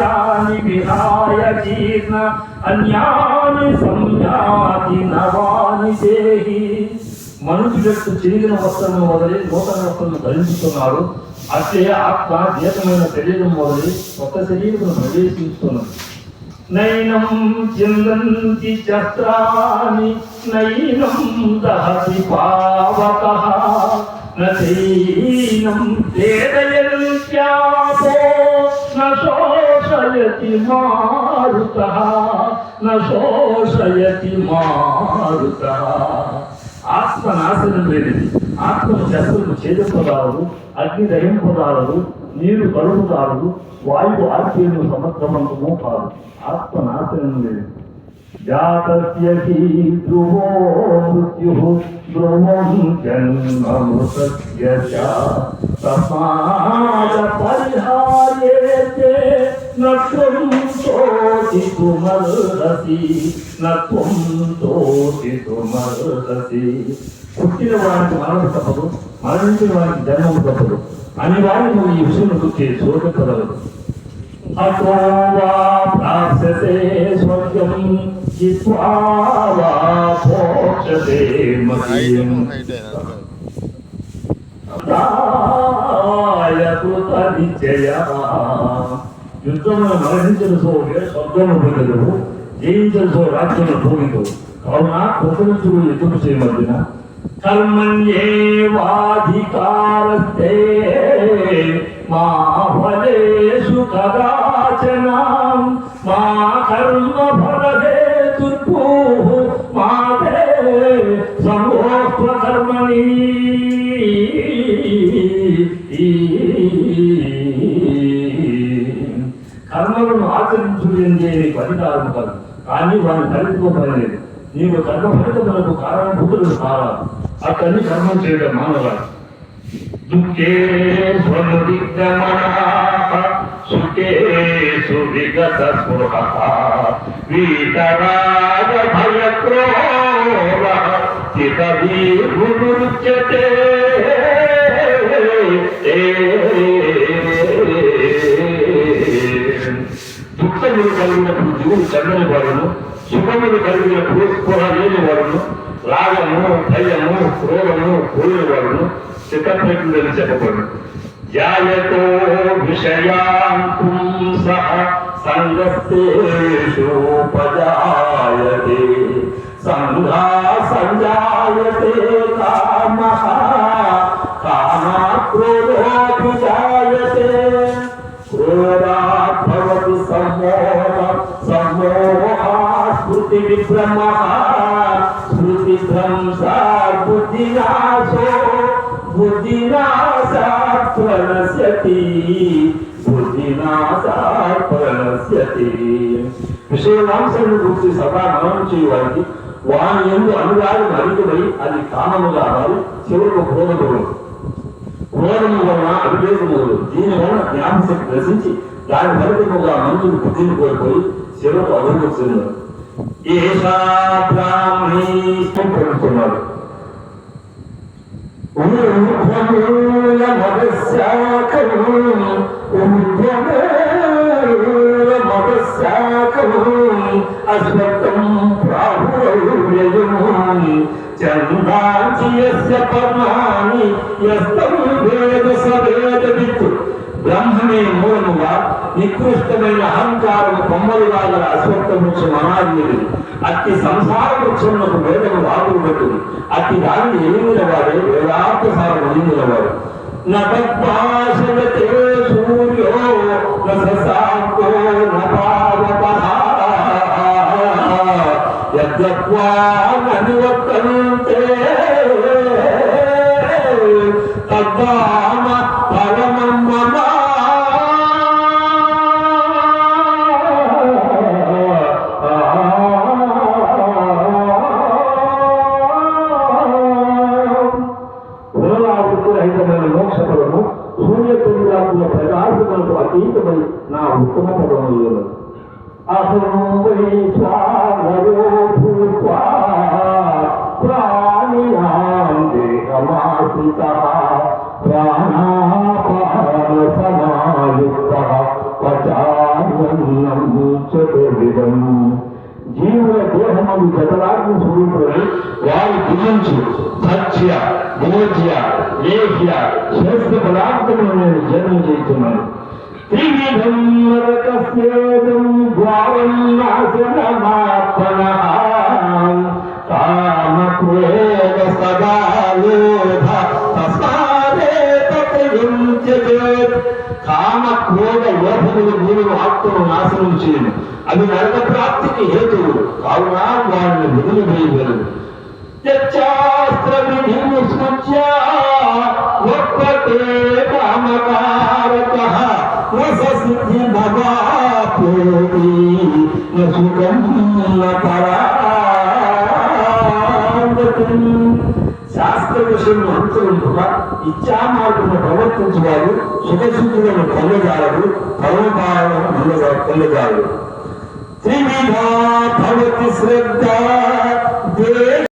శరీరాని విహాయ జీర్ణ అన్యాని సంజాతి నవాని దేహి మనుషులకు చిరిగిన వస్త్రము మొదలి నూతన వస్త్రము ధరించుతున్నారు. అట్లే ఆత్మ జీతమైన శరీరం మొదలి కొత్త శరీరం ప్రవేశిస్తున్నది నైనం చిందంతి చస్త్రాని నైనం దహతి పావక నైనం వేదయంత్యాపో న శోషయతి మారుత న శోషయతి మారుత. ఆత్మ నాశనం లేనిది. ఆత్మ శస్త్రము చేజపదాలు అగ్ని దహింపదాలు నీరు కలుపుతారు వాయువు ఆర్పేను సమక్రమంతము కాదు. ఆత్మ నాశనం లేనిది. జాతస్య ధ్రువో మృత్యు ధ్రువం జన్మమృతస్య చ తస్మాద పరిహార్యేతే నత్వం తోచితుమర్హసి నత్వం తోచితుమర్హసి పుట్టిన వారికి మరణం తప్పదు మరణించిన వారికి జన్మం తప్పదు. అని వారిని నువ్వు ఈ విషయం గుర్తి చూడకగలదు అతో వా ప్రాప్స్యతే స్వర్గం. జిత్వా వా మోక్షతే మహీం కృత నిశ్చయ యుద్ధంలో మరణించిన సోగే స్వర్గము పొందదు జయించిన సో రాజ్యంలో పోయిందు కావున కృతజ్ఞుడు యుద్ధం చేయమద్దిన కర్మణ్యేవాధికారస్తే మా ఫలేషు కదాచన మా కర్మ సమోత్వ కర్మలను ఆచరించుకునేది నీకు అధికారం కాదు కానీ వాడిని ఫలించుకోపడలేదు నీవు కర్మ ఫలితములకు కారణభూతులు కావాలి అతన్ని కర్మం చేయడం మానవాడు దుఃఖే సుఖేషు విగత స్పృహ. వీతరాగ భయక్రోధ చితవీర్భురుచ్యతే దుఃఖములు కలిగినప్పుడు జీవుడు చల్లని వాడును సుఖములు కలిగినప్పుడు స్పృహ లేని వాడును రాగము భయము క్రోధము కోరిన వాడును చిత్తపెట్టుందని చెప్పబడు జాయతో విషయాన్ పుంసః సంగస్తేషోపజాయతే సంఘా సంజా శృతి స్మృతి విభ్రమః స్మృతి భ్రంశా బుద్ధినాశో బుద్ధినాశాత్ ప్రణశ్యతి. బుద్ధినాశాత్ ప్రణశ్యతి. విషయవాంశమును గురించి సదా మనం చేయవారికి వాని ఎందు అనురాగం అధికమై అది కామముగా మారి చివరకు క్రోధములు. క్రోధము వలన అవివేకము దీని వలన జ్ఞాపశక్తి నశించి దాని ఫలితముగా మనుషులు బుద్ధిని కోల్పోయి చివరకు అభివృద్ధి చెందారు ఊర్ధ్వమూల మదశాఖము అశ్వత్థం ప్రాహురవ్యయము చందాంచియస్య పర్ణాని యస్తం వేద సవేద విత్తు. బ్రహ్మమే మూలముగా నికృష్టమైన అహంకారము కొమ్మలుగా గల అశ్వత్థ వృక్షం అనాదిది అట్టి సంసార వృక్షములకు వేదము వాకుబడుతుంది అట్టి దానిని ఎనిమిన వాడే వేదాంత సారం ఎనిమిన వాడు నటపాశయతే సూర్యో నశాంతో నపావపః యద్గత్వా ప్రకాశములకు అతీతమై నా ఉత్తమ పదములు అహం వై భూత్వా ప్రాణి సమాసిత ప్రాణాపాన సమాయుక్త పచాన్నం చతుర్విధం జీవుల దేహము జతరాగ్ని స్వరూపుడు వారి గురించి సత్య భోజ్య లేఖ్య శ్రేష్ఠ పదార్థములు నేను జన్మ చేస్తున్నాను. కామక్రోధ సదా లోభ ఆత్మను నాశనం చేయను అవి నరక ప్రాప్తికి హేతువు కావున వారిని విధులు వేయగలరు ఒక్కటే కామకా రస సిద్ధి భవాప్యోతి న సుఖం న పరాగతి శాస్త్ర విషయం అనుసరింపుగా ఇచ్చా మార్గము ప్రవర్తించేవారు సుఖశుద్ధులను పొందజాలరు పరమపాలను పొందజాలరు త్రివిధా భవతి శ్రద్ధ దే